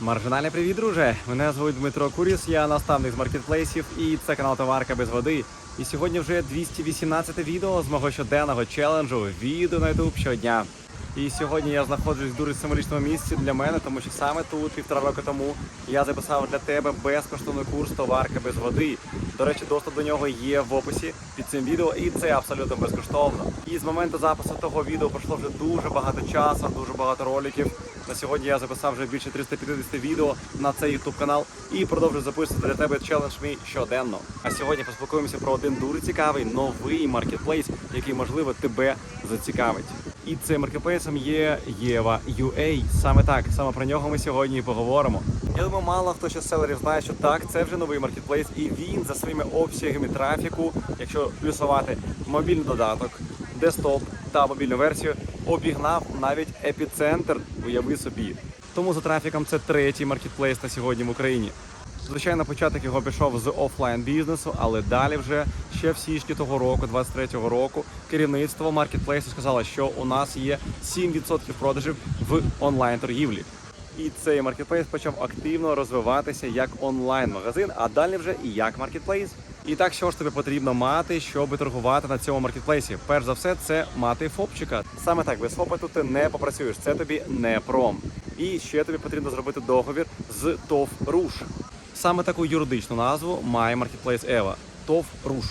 Маржинальний привіт, друже! Мене звуть Дмитро Куріс, я наставник з маркетплейсів і це канал Товарка без води. І сьогодні вже 218 відео з мого щоденного челенджу відео на YouTube щодня. І сьогодні я знаходжусь в дуже символічному місці для мене, тому що саме тут, півтора року тому, я записав для тебе безкоштовний курс товарка без води. До речі, доступ до нього є в описі під цим відео, і це абсолютно безкоштовно. І з моменту запису того відео пройшло вже дуже багато часу, дуже багато роликів. На сьогодні я записав вже більше 350 відео на цей YouTube канал і продовжую записувати для тебе челендж мій щоденно. А сьогодні поспілкуємося про один дуже цікавий новий маркетплейс, який можливо тебе зацікавить. І цим маркетплейсом є Єва UA. Саме так, саме про нього ми сьогодні і поговоримо. Я думаю, мало хто ще з селерів знає, що так, це вже новий маркетплейс, і він за своїми обсягами трафіку, якщо плюсувати мобільний додаток, десктоп та мобільну версію, обігнав навіть епіцентр. Уяви собі. Тому за трафіком це третій маркетплейс на сьогодні в Україні. Звичайно, початок його пішов з офлайн бізнесу, але далі вже ще в січні того року, 23-го року, керівництво маркетплейсу сказало, що у нас є 7% продажів в онлайн торгівлі. І цей маркетплейс почав активно розвиватися як онлайн-магазин, а далі вже і як маркетплейс. І так, що ж тобі потрібно мати, щоб торгувати на цьому маркетплейсі? Перш за все, це мати ФОПчика. Саме так, без ФОПа тут ти не попрацюєш. Це тобі не пром. І ще тобі потрібно зробити договір з ТОВ Руш. Саме таку юридичну назву має маркетплейс Ева ТОВ Руш.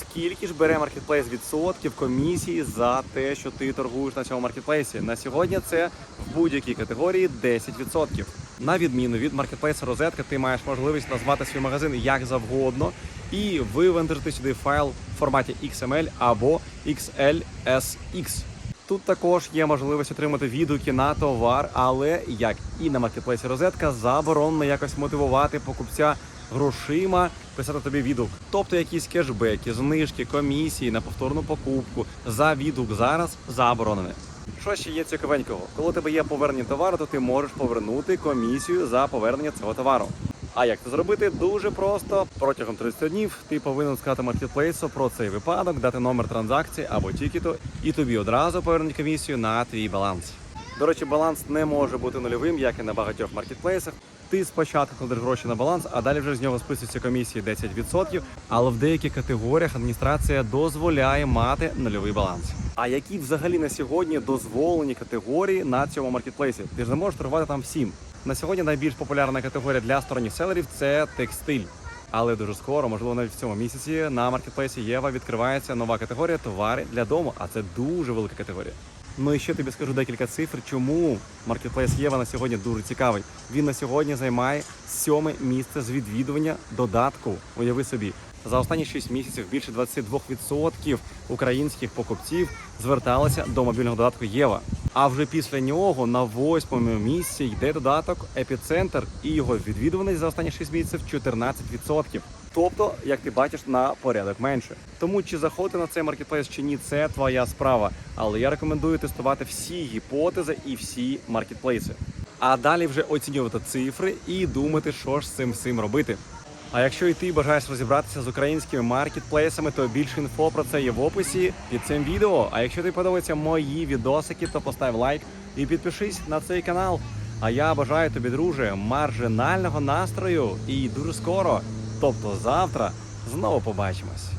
Скільки ж бере маркетплейс відсотків комісії за те, що ти торгуєш на цьому маркетплейсі? На сьогодні це в будь-якій категорії 10%. На відміну від маркетплейсу Розетка, ти маєш можливість назвати свій магазин як завгодно і вивантажити сюди файл в форматі XML або XLSX. Тут також є можливість отримати відгуки на товар, але як і на маркетплейсі Розетка, заборонено якось мотивувати покупця грошима писати тобі відгук. Тобто якісь кешбеки, знижки, комісії на повторну покупку за відгук зараз заборонені. Що ще є цікавенького? Коли у тебе є повернення товару, то ти можеш повернути комісію за повернення цього товару. А як це зробити? Дуже просто. Протягом 30 днів ти повинен сказати маркетплейсу про цей випадок, дати номер транзакції або тікету, і тобі одразу повернуть комісію на твій баланс. До речі, баланс не може бути нульовим, як і на багатьох маркетплейсах. Ти спочатку кладеш гроші на баланс, а далі вже з нього списуються комісії 10%. Але в деяких категоріях адміністрація дозволяє мати нульовий баланс. А які взагалі на сьогодні дозволені категорії на цьому маркетплейсі? Ти ж не можеш торгувати там всім. На сьогодні найбільш популярна категорія для сторонніх селерів це текстиль. Але дуже скоро, можливо, навіть в цьому місяці на маркетплейсі Єва відкривається нова категорія товари для дому. А це дуже велика категорія. Ну і ще тобі скажу декілька цифр, чому маркетплейс Єва на сьогодні дуже цікавий. Він на сьогодні займає сьоме місце з відвідування додатку. Уяви собі. За останні 6 місяців більше 22% українських покупців зверталися до мобільного додатку Єва. А вже після нього на восьмому місці йде додаток Епіцентр і його відвідуваність за останні 6 місяців 14%. Тобто, як ти бачиш, на порядок менше. Тому чи заходити на цей маркетплейс чи ні, це твоя справа. Але я рекомендую тестувати всі гіпотези і всі маркетплейси. А далі вже оцінювати цифри і думати, що ж з цим всім робити. А якщо і ти бажаєш розібратися з українськими маркетплейсами, то більше інфо про це є в описі під цим відео. А якщо тобі подобаються мої відосики, то постав лайк і підпишись на цей канал. А я бажаю тобі, друже, маржинального настрою і дуже скоро, тобто завтра, знову побачимось.